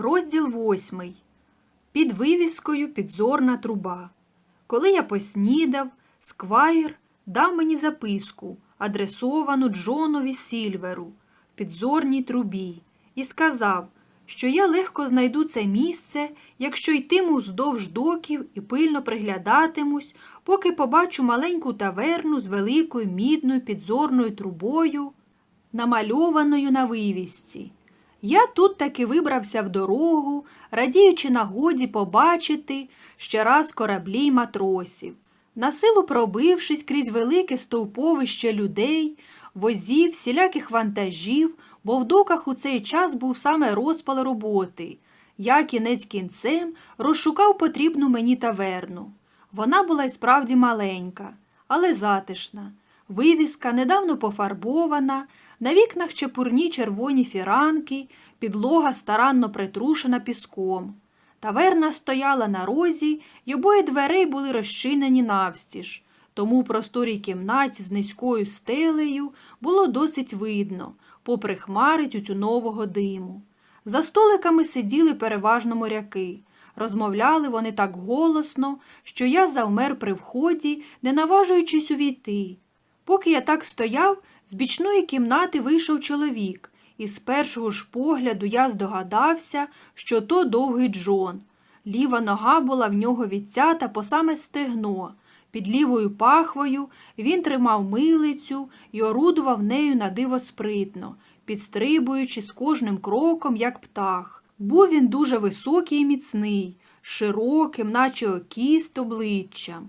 Розділ восьмий. Під вивіскою підзорна труба. Коли я поснідав, сквайр дав мені записку, адресовану Джонові Сільверу в підзорній трубі, і сказав, що я легко знайду це місце, якщо йтиму вздовж доків і пильно приглядатимусь, поки побачу маленьку таверну з великою мідною підзорною трубою, намальованою на вивісці. Я тут таки вибрався в дорогу, радіючи нагоді побачити ще раз кораблі й матросів. Насилу пробившись крізь велике стовповище людей, возів, всіляких вантажів, бо в доках у цей час був саме розпал роботи. Я кінець кінцем розшукав потрібну мені таверну. Вона була й справді маленька, але затишна. Вивіска недавно пофарбована, на вікнах чепурні червоні фіранки, підлога старанно притрушена піском. Таверна стояла на розі, й обоє дверей були розчинені навстіж, тому в просторій кімнаті з низькою стелею було досить видно, попри хмари тютюнового диму. За столиками сиділи переважно моряки. Розмовляли вони так голосно, що я завмер при вході, не наважуючись увійти. Поки я так стояв, з бічної кімнати вийшов чоловік, і з першого ж погляду я здогадався, що то довгий Джон. Ліва нога була в нього відцята по саме стегно. Під лівою пахвою він тримав милицю і орудував нею на диво спритно, підстрибуючи з кожним кроком, як птах. Був він дуже високий і міцний, широким, наче окіст обличчям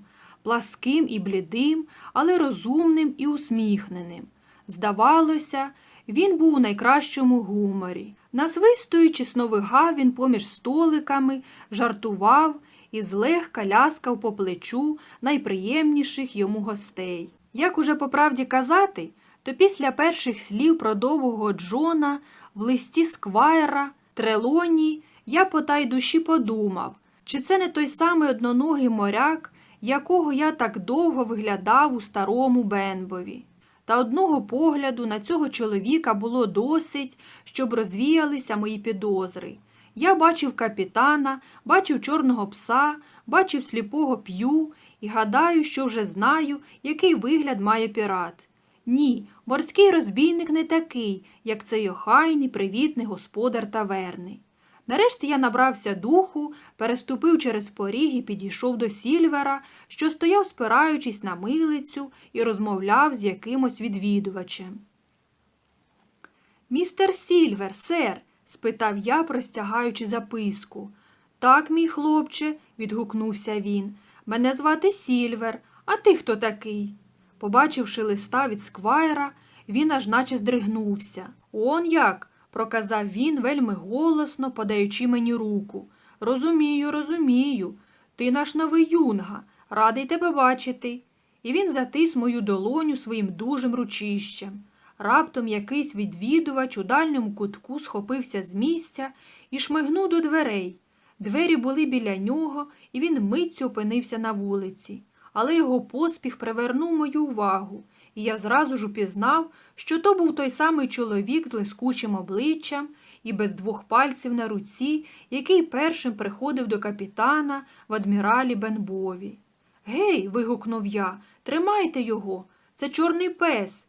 пласким і блідим, але розумним і усміхненим. Здавалося, він був у найкращому гуморі. Насвистуючи сновигав він поміж столиками, жартував і злегка ляскав по плечу найприємніших йому гостей. Як уже по правді казати, то після перших слів про довгого Джона в листі Сквайра, Трелоні, я по тай душі подумав, чи це не той самий одноногий моряк, якого я так довго виглядав у старому Бенбові. Та одного погляду на цього чоловіка було досить, щоб розвіялися мої підозри. Я бачив капітана, бачив чорного пса, бачив сліпого п'ю і гадаю, що вже знаю, який вигляд має пірат. Ні, морський розбійник не такий, як цей охайний, привітний господар таверни. Нарешті я набрався духу, переступив через поріг і підійшов до Сільвера, що стояв, спираючись на милицю, і розмовляв з якимось відвідувачем. Містер Сільвер, сер, спитав я, простягаючи записку. Так, мій хлопче, відгукнувся він. Мене звати Сільвер, а ти хто такий? Побачивши листа від сквайра, він аж наче здригнувся. Он як? Проказав він вельми голосно, подаючи мені руку. Розумію, розумію. Ти наш новий юнга, радий тебе бачити. І він затис мою долоню своїм дужим ручищем. Раптом якийсь відвідувач у дальньому кутку схопився з місця і шмигнув до дверей. Двері були біля нього, і він митцю опинився на вулиці. Але його поспіх привернув мою увагу і я зразу ж упізнав, що то був той самий чоловік з лискучим обличчям і без двох пальців на руці, який першим приходив до капітана в адміралі Бенбові. Гей, вигукнув я, тримайте його, це чорний пес.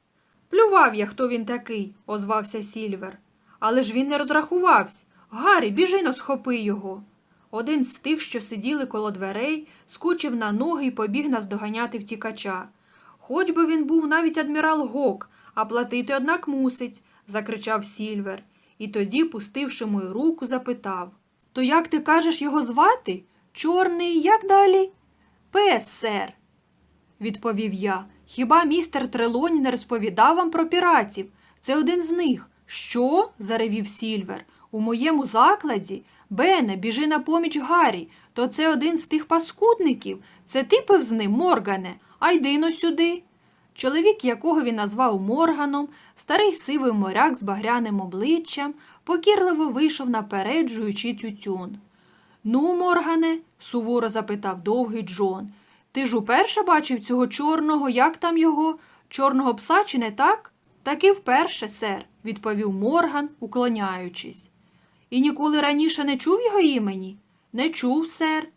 Плював я, хто він такий, озвався Сільвер. Але ж він не розрахувався. Гаррі, біжино, схопи його. Один з тих, що сиділи коло дверей, скучив на ноги і побіг наздоганяти втікача. Хоч би він був навіть адмірал Гок, а платити, однак, мусить, закричав Сільвер, і тоді, пустивши мою руку, запитав То як ти кажеш його звати? Чорний, як далі? Пес, сер, відповів я. Хіба містер Трелоні не розповідав вам про піратів? Це один з них. Що? заревів Сільвер. У моєму закладі? Бене, біжи на поміч Гаррі. То це один з тих паскудників. Це ти пив з ним, Моргане. А йди но сюди. Чоловік, якого він назвав Морганом, старий сивий моряк з багряним обличчям, покірливо вийшов напереджуючи тютюн. Ну, Моргане, суворо запитав довгий Джон, ти ж уперше бачив цього чорного, як там його, чорного пса, чи не так? Так і вперше, сер, відповів Морган, уклоняючись. І ніколи раніше не чув його імені? Не чув, сер.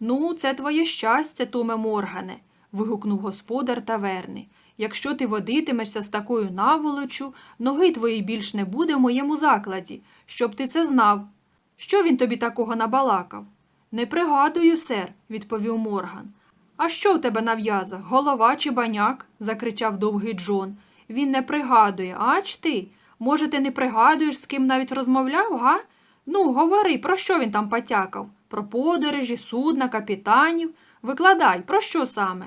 Ну, це твоє щастя, Томе Моргане, вигукнув господар таверни. Якщо ти водитимешся з такою наволочу, ноги твої більш не буде в моєму закладі, щоб ти це знав. Що він тобі такого набалакав? Не пригадую, сер, відповів Морган. А що в тебе на в'язах? Голова чи баняк? закричав довгий Джон. Він не пригадує, ач ти? Може, ти не пригадуєш, з ким навіть розмовляв, га? Ну, говори, про що він там потякав? Про подорожі, судна, капітанів. Викладай, про що саме?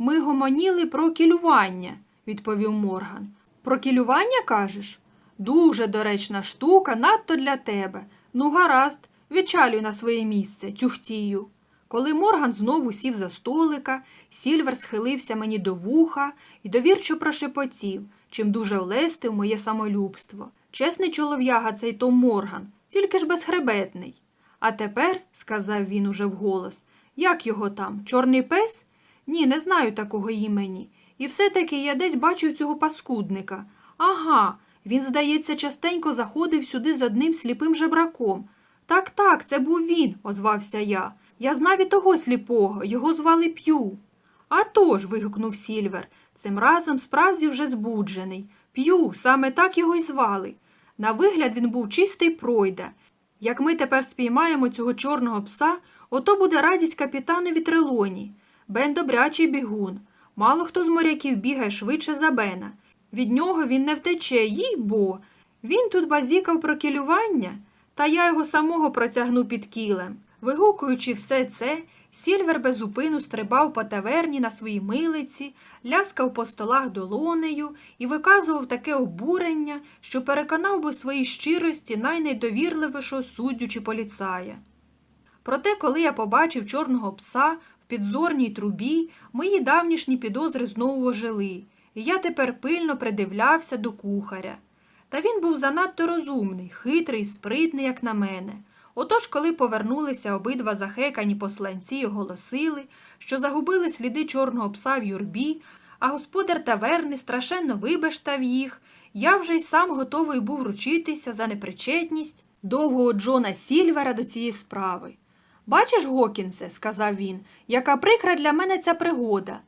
Ми гомоніли про кілювання, відповів Морган. Про кілювання кажеш? Дуже доречна штука, надто для тебе. Ну, гаразд, відчалюй на своє місце, тюхтію. Коли Морган знову сів за столика, Сільвер схилився мені до вуха і довірчо прошепотів, чим дуже олестив моє самолюбство. Чесний чолов'яга цей Том Морган, тільки ж безхребетний. А тепер, сказав він уже вголос, як його там, чорний пес? Ні, не знаю такого імені. І все-таки я десь бачив цього паскудника. Ага, він, здається, частенько заходив сюди з одним сліпим жебраком. Так, так, це був він, озвався я. Я знав і того сліпого, його звали П'ю. «А тож», – вигукнув Сільвер, цим разом справді вже збуджений. П'ю, саме так його й звали. На вигляд він був чистий пройда. Як ми тепер спіймаємо цього чорного пса, ото буде радість капітанові Трелоні. Бен добрячий бігун. Мало хто з моряків бігає швидше за Бена. Від нього він не втече, їй бо. Він тут базікав про кілювання, та я його самого протягну під кілем. Вигукуючи все це, Сільвер безупину стрибав по таверні на своїй милиці, ляскав по столах долонею і виказував таке обурення, що переконав би своїй щирості найнедовірливішого суддю чи поліцая. Проте, коли я побачив чорного пса підзорній трубі, мої давнішні підозри знову ожили, і я тепер пильно придивлявся до кухаря. Та він був занадто розумний, хитрий, спритний, як на мене. Отож, коли повернулися обидва захекані посланці й оголосили, що загубили сліди чорного пса в юрбі, а господар таверни страшенно вибештав їх, я вже й сам готовий був ручитися за непричетність довгого Джона Сільвера до цієї справи. Бачиш, Гокінсе, сказав він, яка прикра для мене ця пригода.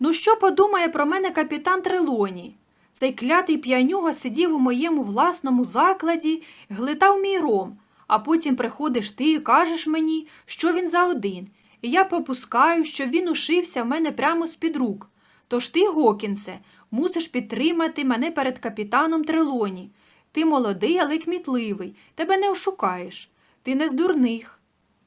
Ну, що подумає про мене капітан Трелоні? Цей клятий п'янюга сидів у моєму власному закладі, глитав мій ром, а потім приходиш ти і кажеш мені, що він за один, і я попускаю, що він ушився в мене прямо з-під рук. Тож ти, Гокінсе, мусиш підтримати мене перед капітаном Трелоні. Ти молодий, але кмітливий, тебе не ошукаєш. Ти не з дурних.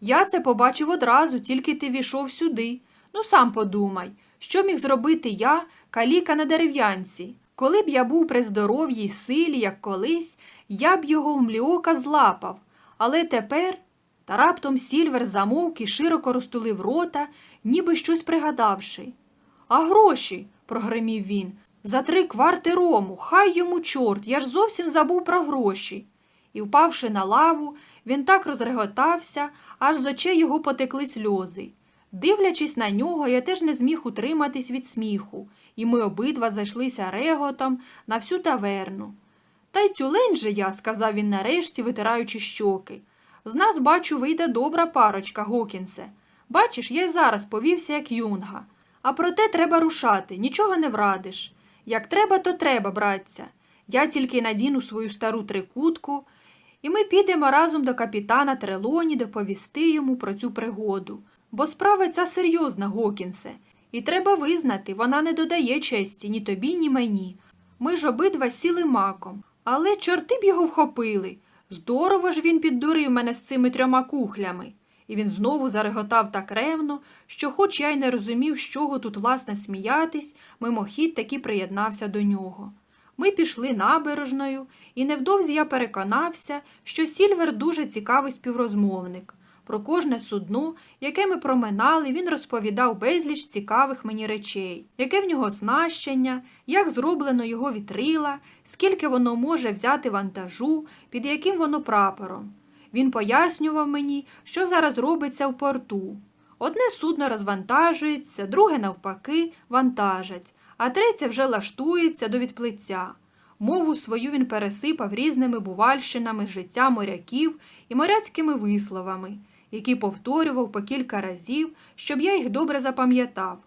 Я це побачив одразу, тільки ти війшов сюди. Ну, сам подумай, що міг зробити я, каліка на дерев'янці. Коли б я був при здоров'ї й силі, як колись, я б його в мліока злапав. Але тепер. Та раптом Сільвер замовк і широко розтулив рота, ніби щось пригадавши. А гроші, прогримів він, за три кварти рому, хай йому чорт, я ж зовсім забув про гроші. І, впавши на лаву, він так розреготався, аж з очей його потекли сльози. Дивлячись на нього, я теж не зміг утриматись від сміху, і ми обидва зайшлися реготом на всю таверну. Та й тюлень же я, сказав він нарешті, витираючи щоки. З нас, бачу, вийде добра парочка, Гокінсе. Бачиш, я й зараз повівся, як юнга. А проте треба рушати, нічого не врадиш. Як треба, то треба, братця. Я тільки надіну свою стару трикутку, і ми підемо разом до капітана Трелоні доповісти йому про цю пригоду. Бо справа ця серйозна, Гокінсе, і треба визнати, вона не додає честі ні тобі, ні мені. Ми ж обидва сіли маком, але чорти б його вхопили. Здорово ж він піддурив мене з цими трьома кухлями. І він знову зареготав так ревно, що, хоч я й не розумів, з чого тут власне сміятись, мимохід таки приєднався до нього. Ми пішли набережною, і невдовзі я переконався, що Сільвер дуже цікавий співрозмовник. Про кожне судно, яке ми проминали, він розповідав безліч цікавих мені речей, яке в нього оснащення, як зроблено його вітрила, скільки воно може взяти вантажу, під яким воно прапором. Він пояснював мені, що зараз робиться в порту. Одне судно розвантажується, друге, навпаки, вантажать, а третє вже лаштується до відплиття. Мову свою він пересипав різними бувальщинами життя моряків і моряцькими висловами, які повторював по кілька разів, щоб я їх добре запам'ятав.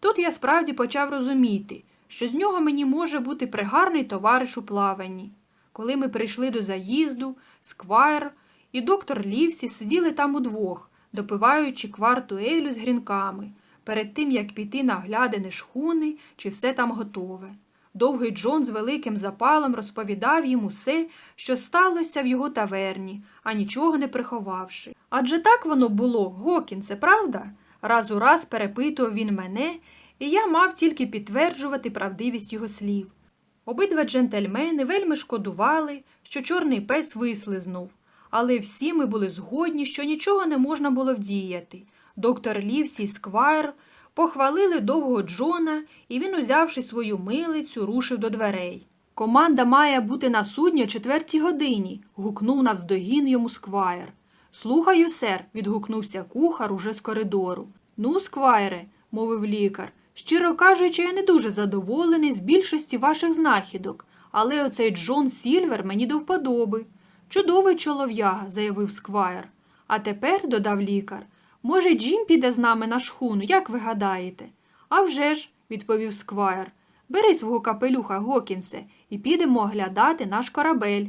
Тут я справді почав розуміти, що з нього мені може бути пригарний товариш у плаванні. Коли ми прийшли до заїзду, сквайр і доктор Лівсі сиділи там удвох, допиваючи кварту елю з грінками, перед тим як піти на оглядини шхуни, чи все там готове. Довгий Джон з великим запалом розповідав їм усе, що сталося в його таверні, а нічого не приховавши. Адже так воно було, Гокінсе, правда? Раз у раз перепитував він мене, і я мав тільки підтверджувати правдивість його слів. Обидва джентльмени вельми шкодували, що чорний пес вислизнув, але всі ми були згодні, що нічого не можна було вдіяти. Доктор Лівсі Сквайр похвалили довгого Джона, і він, узявши свою милицю, рушив до дверей. Команда має бути на судні о четвертій годині, гукнув навздогін йому Сквайр. Слухаю, сер, відгукнувся кухар уже з коридору. Ну, сквайре, мовив лікар. Щиро кажучи, я не дуже задоволений з більшості ваших знахідок, але оцей Джон Сільвер мені до вподоби. Чудовий чолов'яга, заявив сквайр. А тепер, додав лікар, може, Джим піде з нами на шхуну, як ви гадаєте? «А вже ж», – відповів сквайр. Бери свого капелюха, Гокінсе, і підемо оглядати наш корабель.